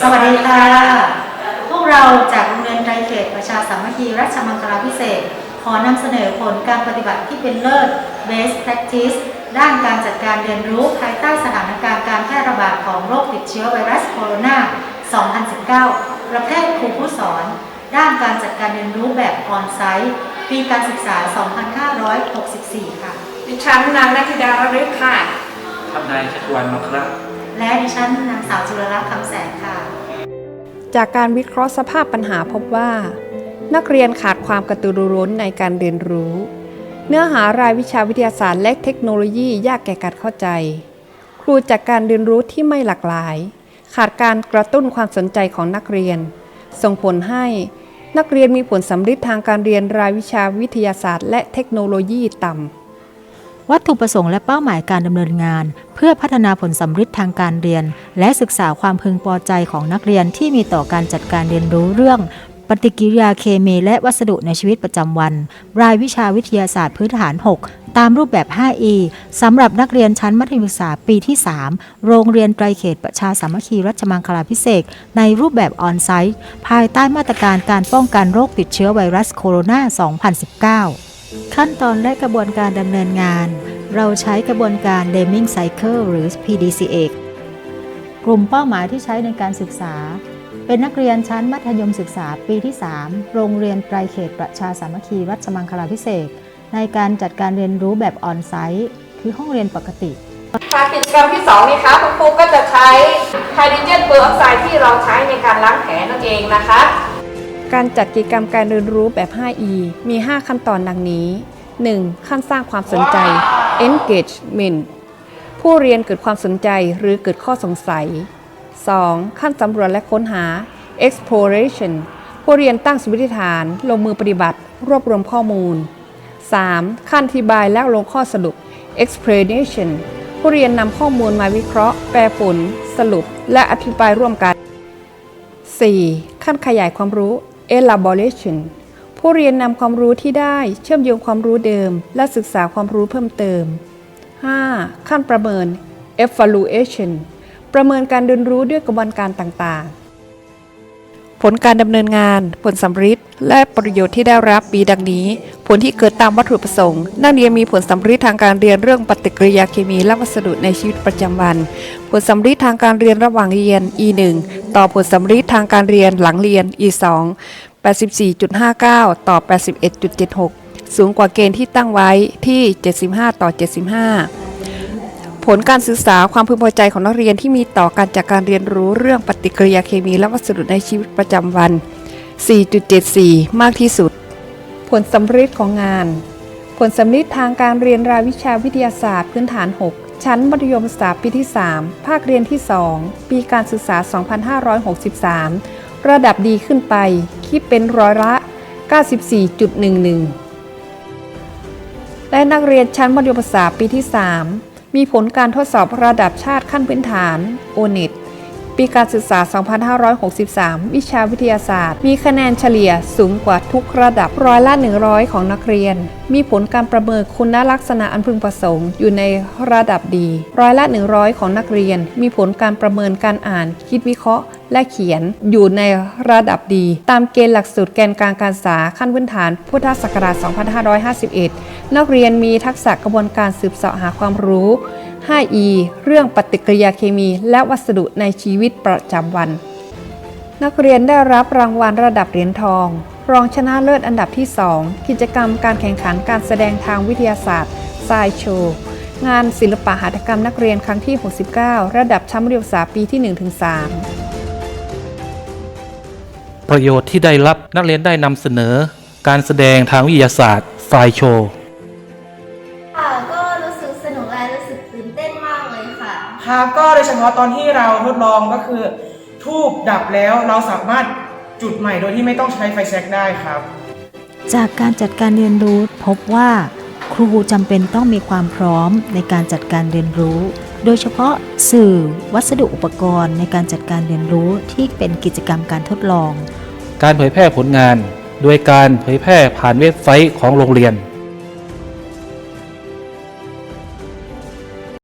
สวัสดีค่ะ พวกเราจากโรงเรียนไตรเขตประชาสามัคคีราชมังคลาพิเศษกขอนำเสนอผลการปฏิบัติที่เป็นเลิศ Best Practice ด้านการจัดการเรียนรู้ภายใต้สถานการณ์การแพร่ระบาดของโรคติดเชื้อไวรัสโคโรนา 2019 ประเภทครูผู้สอน ด้านการจัดการเรียนรู้แบบออนไซต์ปีการศึกษา 2564 ค่ะ ดิฉันนางนัทธิดาระลึกค่ะครับนายชัชวันมาครับ และดิฉันนางสาวจุลลักษณ์คำแสงค่ะ จากการวิเคราะห์สภาพปัญหาพบว่า นักเรียนขาดความกระตือรือร้นในการเรียนรู้ เนื้อหารายวิชาวิทยาศาสตร์และเทคโนโลยียากแก่การเข้าใจ ครูจากการเรียนรู้ที่ไม่หลากหลาย ขาดการกระตุ้นความสนใจของนักเรียน ส่งผลให้นักเรียนมีผลสำลิดทางการเรียนรายวิชาวิทยาศาสตร์ และเทคโนโลยีต่ำวัตถุประสงค์และเป้าหมายการดำเนินงานเพื่อพัฒนาผลสำฤทธิ์ทางการเรียน และศึกษาความพึงพอใจของนักเรียนที่มีต่อการจัดการเรียนรู้เรื่องปฏิกิริยาเคมีและวัสดุในชีวิตประจำวัน รายวิชาวิทยาศาสตร์พื้นฐาน 6 ตามรูปแบบ 5E สำหรับนักเรียนชั้นมัธยมศึกษาปีที่ 3 โรงเรียนไตรเขตประชาสามัคคีรัชมังคลาพิเศษ ในรูปแบบออนไซต์ ภายใต้มาตรการการป้องกันโรคติดเชื้อไวรัสโคโรนา 2019 ขั้นตอนและกระบวนการดำเนินงาน เราใช้กระบวนการ Deming Cycle หรือ PDCA กลุ่มเป้าหมายที่ใช้ในการศึกษา เป็นนักเรียนชั้นมัธยมศึกษาปีที่ 3 โรงเรียนไตรเขตประชาสามัคคีรัชมังคลาพิเศษ ในการจัดการเรียนรู้แบบออนไซต์คือห้องเรียนปกติค่ะกิจกรรมที่สองนี่คะคุณครูก็จะใช้ไฮโดรเจนเปอร์ออกไซด์ที่เราใช้ในการล้างแผลนั่นเองนะคะ การจัดกิจกรรมการเรียนรู้แบบ 5E มี 5 ขั้นตอนดังนี้ 1. ขั้นสร้างความสนใจ engagement ผู้เรียนเกิดความสนใจหรือเกิดข้อสงสัย 2. ขั้นสำรวจและค้นหา exploration ผู้เรียนตั้งสมมติฐาน ลงมือปฏิบัติ รวบรวมข้อมูล 3. ขั้นอธิบายและลงข้อสรุป explanation ผู้เรียนนำข้อมูลมาวิเคราะห์ แปลผล สรุป และอธิบายร่วมกัน 4. ขั้นขยายความรู้ elaboration ผู้เรียนนำความรู้ที่ได้เชื่อมโยงความรู้เดิม และศึกษาความรู้เพิ่มเติม 5. ขั้นประเมิน evaluation ประเมินการเรียนรู้ด้วยกระบวนการต่างๆ ผลการดำเนินงาน ผลสำฤทธิ์และประโยชน์ที่ได้รับมีดังนี้ ผลที่เกิดตามวัตถุประสงค์ นักเรียนมีผลสำฤทธิ์ทางการเรียนเรื่องปฏิกิริยาเคมีและวัสดุในชีวิตประจำวัน ผลสำฤทธิ์ทางการเรียนระหว่างเรียน E1 ต่อผลสำฤทธิ์ทางการเรียนหลังเรียน E2 84.59 ต่อ 81.76 สูงกว่าเกณฑ์ที่ตั้งไว้ที่ 75 ต่อ 75 ผลการศึกษาความพึงพอใจของนักเรียนที่มีต่อการจากการเรียนรู้เรื่องปฏิกิริยาเคมีและวัสดุในชีวิตประจำวัน 4.74 มากที่สุด ผลสำฤทธิ์ของงาน ผลสำฤทธิ์ทางการเรียนรายวิชาวิทยาศาสตร์พื้นฐาน 6 ชั้นมัธยมศึกษาปีที่ 3 ภาคเรียนที่ 2 ปีการศึกษา 2563 ระดับดีขึ้นไป คิดเป็นร้อยละ 94.11 และนักเรียนชั้นมัธยมศึกษาปีที่ 3 มีผลการทดสอบระดับชาติขั้นพื้นฐานโอนิตปีการศึกษา 2563 วิชาวิทยาศาสตร์ มีคะแนนเฉลี่ยสูงกว่าทุกระดับร้อยละ 100 ของนักเรียน มีผลการประเมินคุณลักษณะอันพึงประสงค์อยู่ในระดับดี ร้อยละ 100 ของนักเรียน มีผลการประเมินการอ่าน คิดวิเคราะห์ และเขียนอยู่ในระดับดี ตามเกณฑ์หลักสูตรแกนกลางการศึกษาขั้นพื้นฐาน พุทธศักราช 2551 นักเรียนมีทักษะกระบวนการสืบเสาะหาความรู้ 5E เรื่องปฏิกิริยาเคมี และวัสดุในชีวิตประจำวัน นักเรียนได้รับรางวัลระดับเหรียญทอง รองชนะเลิศอันดับที่ 2 กิจกรรมการแข่งขันการแสดงทางวิทยาศาสตร์ไซโชงานศิลปะหัตถกรรมนักเรียนครั้งที่ 69 ระดับชั้นมัธยมศึกษาปีที่ 1-3 ประโยชน์ที่ได้รับนักเรียนได้นำเสนอ การแสดงทางวิทยาศาสตร์ไฟล์โชว์ค่ะก็รู้สึกสนุกและรู้สึกตื่นเต้นมากเลยค่ะ ครับก็โดยเฉพาะตอนที่เราทดลองก็คือ ทูบดับแล้วเราสามารถจุดใหม่โดยที่ไม่ต้องใช้ไฟแช็กได้ครับ จากการจัดการเรียนรู้พบว่า ครูจำเป็นต้องมีความพร้อมในการจัดการเรียนรู้ โดยเฉพาะสื่อวัสดุอุปกรณ์ในการจัดการเรียนรู้ที่เป็นกิจกรรมการทดลอง การเผยแพร่ผลงาน โดยการเผยแพร่ผ่านเว็บไซต์ของโรงเรียน